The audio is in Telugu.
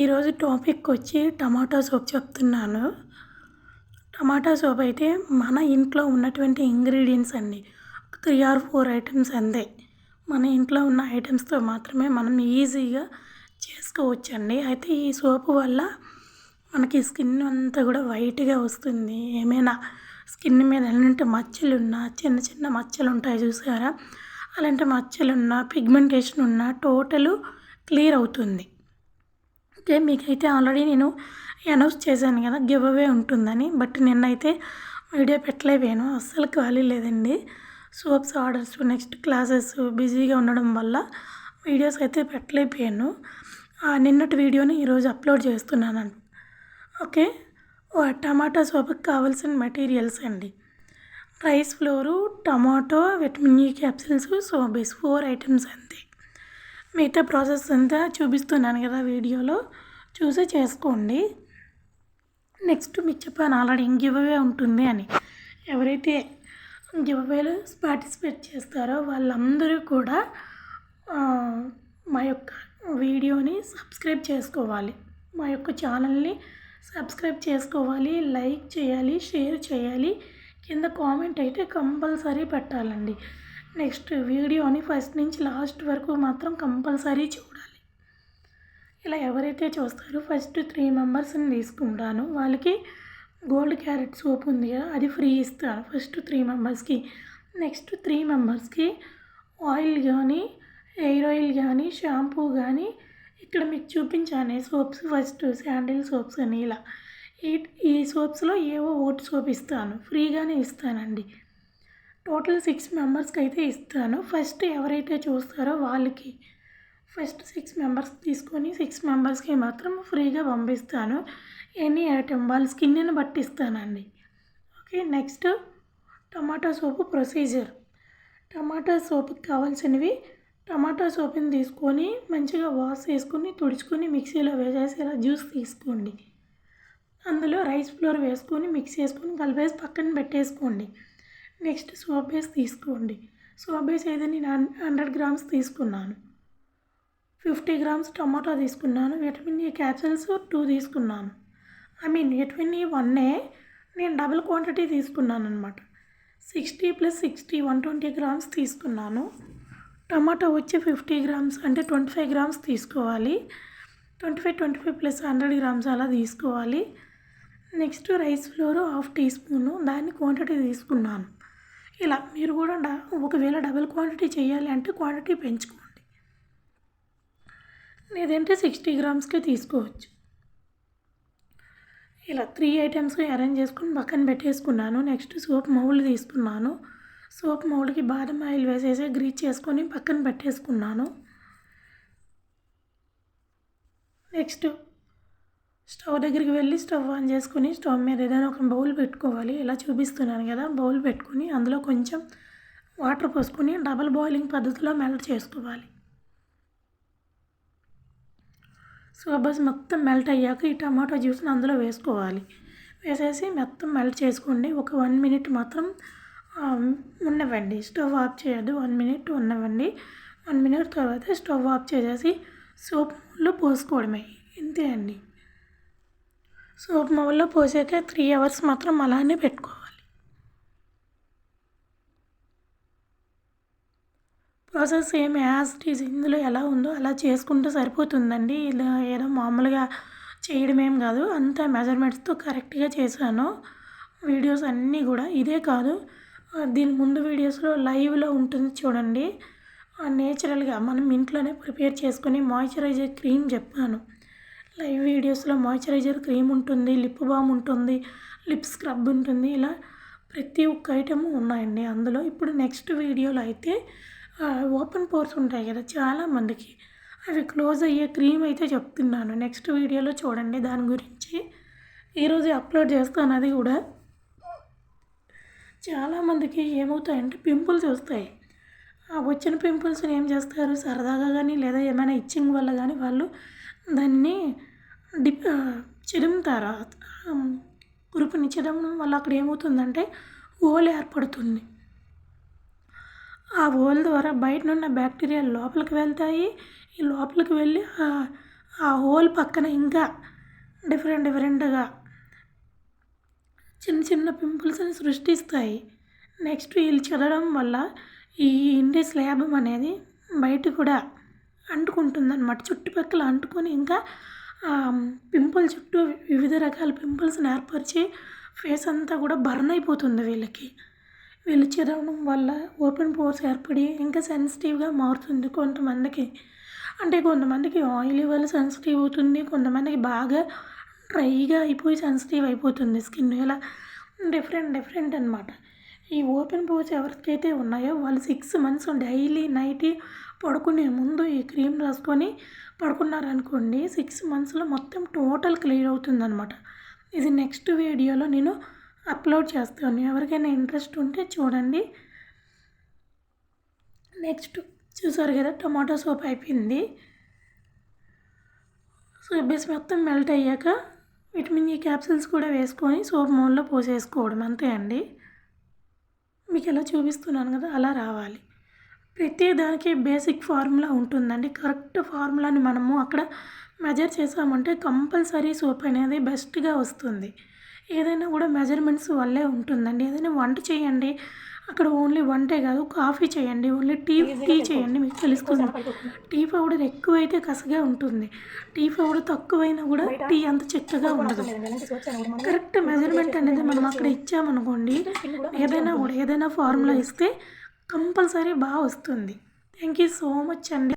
ఈరోజు టాపిక్ వచ్చి టమాటా సూప్ చెప్తున్నాను. టమాటా సూప్ అయితే మన ఇంట్లో ఉన్నటువంటి ఇంగ్రీడియంట్స్ అండి. త్రీ ఆర్ ఫోర్ ఐటమ్స్ అందే మన ఇంట్లో ఉన్న ఐటమ్స్తో మాత్రమే మనం ఈజీగా చేసుకోవచ్చండి. అయితే ఈ సోపు వల్ల మనకి స్కిన్ అంతా కూడా వైట్గా వస్తుంది. ఏమైనా స్కిన్ మీద ఎలాంటి మచ్చలు ఉన్నా చిన్న చిన్న మచ్చలు ఉంటాయి చూసారా? అలాంటి మచ్చలు ఉన్నా పిగ్మెంటేషన్ ఉన్నా టోటల్ క్లియర్ అవుతుంది. ఓకే మీకైతే ఆల్రెడీ నేను అనౌన్స్ చేశాను కదా గివ్ అవే ఉంటుందని. బట్ నిన్నైతే వీడియో పెట్టలేకపోయాను. అస్సలు ఖాళీ లేదండి. సోప్స్ ఆర్డర్స్ నెక్స్ట్ క్లాసెస్ బిజీగా ఉండడం వల్ల వీడియోస్ అయితే పెట్టలేకపోయాను. నిన్నటి వీడియోని ఈరోజు అప్లోడ్ చేస్తున్నాను. ఓకే? టమాటా సోప్కి కావాల్సిన మెటీరియల్స్ అండి. Rice flour tomato vitamin E capsules so these four items అంతే. మిగతా ప్రాసెస్ అంతా చూపిస్తున్నాను కదా వీడియోలో. చూసి చేసుకోండి. నెక్స్ట్ మీకు చెప్పాను ఆల్రెడీ గివ్ అవే ఉంటుంది అని. ఎవరైతే గివ్ అవేలో పార్టిసిపేట్ చేస్తారో వాళ్ళందరూ కూడా మా యొక్క వీడియోని సబ్స్క్రైబ్ చేసుకోవాలి. మా యొక్క ఛానల్ని సబ్స్క్రైబ్ చేసుకోవాలి లైక్ చేయాలి షేర్ చేయాలి. కింద కామెంట్ అయితే కంపల్సరీ పెట్టాలండి. నెక్స్ట్ వీడియోని ఫస్ట్ నుంచి లాస్ట్ వరకు మాత్రం కంపల్సరీ చూడాలి. ఇలా ఎవరైతే చూస్తారో ఫస్ట్ త్రీ మెంబర్స్ని తీసుకుంటాను. వాళ్ళకి గోల్డ్ క్యారెట్ సోప్ ఉంది కదా అది ఫ్రీ ఇస్తాను ఫస్ట్ త్రీ మెంబర్స్కి. నెక్స్ట్ త్రీ మెంబర్స్కి ఆయిల్ కానీ హెయిర్ ఆయిల్ కానీ షాంపూ కానీ ఇక్కడ మీకు చూపించాను. సోప్స్ ఫస్ట్ శాండిల్ సోప్స్ అని ఇలా. ఈ ఈ సోప్స్లో ఏవో ఓట్ సోప్ ఇస్తాను. ఫ్రీగానే ఇస్తానండి. టోటల్ సిక్స్ మెంబర్స్కి అయితే ఇస్తాను. ఫస్ట్ ఎవరైతే చూస్తారో వాళ్ళకి ఫస్ట్ సిక్స్ మెంబర్స్ తీసుకొని సిక్స్ మెంబర్స్కి మాత్రం ఫ్రీగా పంపిస్తాను. ఎనీ ఐటమ్ వాళ్ళ స్కిన్ని బట్టి ఇస్తానండి okay next tomato soap procedure. Tomato సోపుకి కావాల్సినవి టమాటా సోపుని తీసుకొని మంచిగా వాష్ చేసుకొని తుడుచుకొని మిక్సీలో వేసేసి ఇలా జ్యూస్ తీసుకోండి. అందులో రైస్ ఫ్లోర్ వేసుకొని మిక్స్ చేసుకొని కలిపేసి పక్కన పెట్టేసుకోండి. నెక్స్ట్ సోప్ బేస్ తీసుకోండి. సోప్ బేస్ అయితే నేను హండ్రెడ్ గ్రామ్స్ తీసుకున్నాను. ఫిఫ్టీ గ్రామ్స్ టమాటా తీసుకున్నాను. విటమిన్ ఈ క్యాప్సిల్స్ టూ తీసుకున్నాను. ఐ మీన్ విటమిన్ ఈ వన్నే నేను డబుల్ క్వాంటిటీ తీసుకున్నాను అనమాట sixty plus sixty one twenty grams తీసుకున్నాను. టమాటా వచ్చి ఫిఫ్టీ గ్రామ్స్ అంటే ట్వంటీ ఫైవ్ గ్రామ్స్ తీసుకోవాలి. Twenty five twenty five plus hundred grams అలా తీసుకోవాలి. Next rice flour half teaspoon. దాన్ని క్వాంటిటీ తీసుకున్నాను. ఇలా మీరు కూడా ఒకవేళ డబుల్ క్వాంటిటీ చేయాలి అంటే క్వాంటిటీ పెంచుకోండి. లేదంటే సిక్స్టీ గ్రామ్స్కే తీసుకోవచ్చు. ఇలా త్రీ ఐటమ్స్ అరేంజ్ చేసుకుని పక్కన పెట్టేసుకున్నాను. నెక్స్ట్ సోప్ మౌల్డ్ తీసుకున్నాను. సోప్ మౌల్డ్కి బాదం ఆయిల్ వేసేసి గ్రీచ్ చేసుకొని పక్కన పెట్టేసుకున్నాను. నెక్స్ట్ స్టవ్ దగ్గరికి వెళ్ళి స్టవ్ ఆన్ చేసుకుని స్టవ్ మీద ఏదైనా ఒక బౌల్ పెట్టుకోవాలి. ఇలా చూపిస్తున్నాను కదా బౌల్ పెట్టుకుని అందులో కొంచెం వాటర్ పోసుకొని డబల్ బాయిలింగ్ పద్ధతిలో మెల్ట్ చేసుకోవాలి. బస్ మొత్తం మెల్ట్ అయ్యాక ఈ టమాటో జ్యూస్ని అందులో వేసుకోవాలి. వేసేసి మొత్తం మెల్ట్ చేసుకోండి. ఒక వన్ మినిట్ మాత్రం ఉన్నవ్వండి. స్టవ్ ఆఫ్ చేయొద్దు. వన్ మినిట్ ఉన్నవ్వండి. వన్ మినిట్ తర్వాత స్టవ్ ఆఫ్ చేసేసి సోప్లో పోసుకోవడమే. ఇంతే అండి. సోప్ మౌల్లో పోసాక త్రీ అవర్స్ మాత్రం అలానే పెట్టుకోవాలి. ప్రాసెస్ సేమ్ యాజ్ ఈజ్ ఇందులో ఎలా ఉందో అలా చేసుకుంటే సరిపోతుందండి. ఇలా ఏదో మామూలుగా చేయడమేం కాదు. అంత మెజర్మెంట్స్తో కరెక్ట్గా చేశాను. వీడియోస్ అన్నీ కూడా ఇదే కాదు. దీని ముందు వీడియోస్లో లైవ్లో ఉంటుంది చూడండి. నేచురల్గా మనం ఇంట్లోనే ప్రిపేర్ చేసుకొని మాయిశ్చరైజర్ క్రీమ్ చెప్పాను. లైవ్ వీడియోస్లో మాయిశ్చరైజర్ క్రీమ్ ఉంటుంది లిప్ బామ్ ఉంటుంది లిప్ స్క్రబ్ ఉంటుంది. ఇలా ప్రతి ఒక్క ఐటెము ఉన్నాయండి అందులో. ఇప్పుడు నెక్స్ట్ వీడియోలో అయితే ఓపెన్ పోర్స్ ఉంటాయి కదా చాలామందికి అవి క్లోజ్ అయ్యే క్రీమ్ అయితే చెప్తున్నాను. నెక్స్ట్ వీడియోలో చూడండి దాని గురించి. ఈరోజు అప్లోడ్ చేస్తాను అది కూడా. చాలామందికి ఏమవుతాయంటే పింపుల్స్ వస్తాయి. ఆ వచ్చిన పింపుల్స్ని ఏం చేస్తారు? సరదాగా కానీ లేదా ఏమైనా ఇచ్చింగ్ వల్ల కానీ వాళ్ళు దాన్ని డిప్ చిరుముతారు కురుపుని చిరమడం వల్ల అక్కడ ఏమవుతుందంటే ఓల్ ఏర్పడుతుంది. ఆ ఓల్ ద్వారా బయట ఉన్న బ్యాక్టీరియా లోపలికి వెళ్తాయి. ఈ లోపలికి వెళ్ళి ఆ హోల్ పక్కన ఇంకా డిఫరెంట్ డిఫరెంట్గా చిన్న చిన్న పింపుల్స్ని సృష్టిస్తాయి. నెక్స్ట్ వీళ్ళు చదవడం వల్ల ఈ ఇండి స్లాబం అనేది బయట కూడా అంటుకుంటుందన్నమాట. చుట్టుపక్కల అంటుకొని ఇంకా పింపుల్ చుట్టూ వివిధ రకాల పింపుల్స్ని ఏర్పరిచి ఫేస్ అంతా కూడా బర్న్ అయిపోతుంది వీళ్ళకి. వీళ్ళు చదవడం వల్ల ఓపెన్ పోర్స్ ఏర్పడి ఇంకా సెన్సిటివ్గా మారుతుంది కొంతమందికి. అంటే కొంతమందికి ఆయిలీ వల్ల సెన్సిటివ్ అవుతుంది కొంతమందికి బాగా డ్రైగా అయిపోయి సెన్సిటివ్ అయిపోతుంది స్కిన్. ఇలా డిఫరెంట్ డిఫరెంట్ అనమాట ఈ ఓపెన్ పోర్స్ ఎవరికైతే ఉన్నాయో వాళ్ళు సిక్స్ మంత్స్ డైలీ నైట్ పడుకునే ముందు ఈ క్రీమ్ రాసుకొని పడుకున్నారనుకోండి సిక్స్ మంత్స్లో మొత్తం టోటల్ క్లియర్ అవుతుందన్నమాట. ఇది నెక్స్ట్ వీడియోలో నేను అప్లోడ్ చేస్తాను. ఎవరికైనా ఇంట్రెస్ట్ ఉంటే చూడండి. నెక్స్ట్ చూసారు కదా టమాటో సోప్ అయిపోయింది. సోప్ బేస్ మొత్తం మెల్ట్ అయ్యాక విటమిన్ ఈ క్యాప్సిల్స్ కూడా వేసుకొని సోప్ మోల్లో పోసేసుకోవడం అంతే అండి. మీకు ఎలా చూపిస్తున్నాను కదా అలా రావాలి. ప్రతి దానికి బేసిక్ ఫార్ములా ఉంటుందండి. కరెక్ట్ ఫార్ములాని మనము అక్కడ మెజర్ చేసామంటే కంపల్సరీ సోప్ అనేది బెస్ట్గా వస్తుంది. ఏదైనా కూడా మెజర్మెంట్స్ వల్లే ఉంటుందండి. ఏదైనా వంట చేయండి అక్కడ ఓన్లీ వంటే కాదు కాఫీ చేయండి ఓన్లీ టీ టీ చేయండి మీకు తెలుస్తుంది. టీ పౌడర్ ఎక్కువైతే కసగా ఉంటుంది. టీ పౌడర్ తక్కువైనా కూడా టీ అంత చిక్కగా ఉండదు. కరెక్ట్ మెజర్మెంట్ అనేది మనం అక్కడ ఇచ్చామనుకోండి ఏదైనా కూడా ఏదైనా ఫార్ములా ఇస్తే కంపల్సరీ బాగా వస్తుంది. థ్యాంక్ యూ సో మచ్ అండి.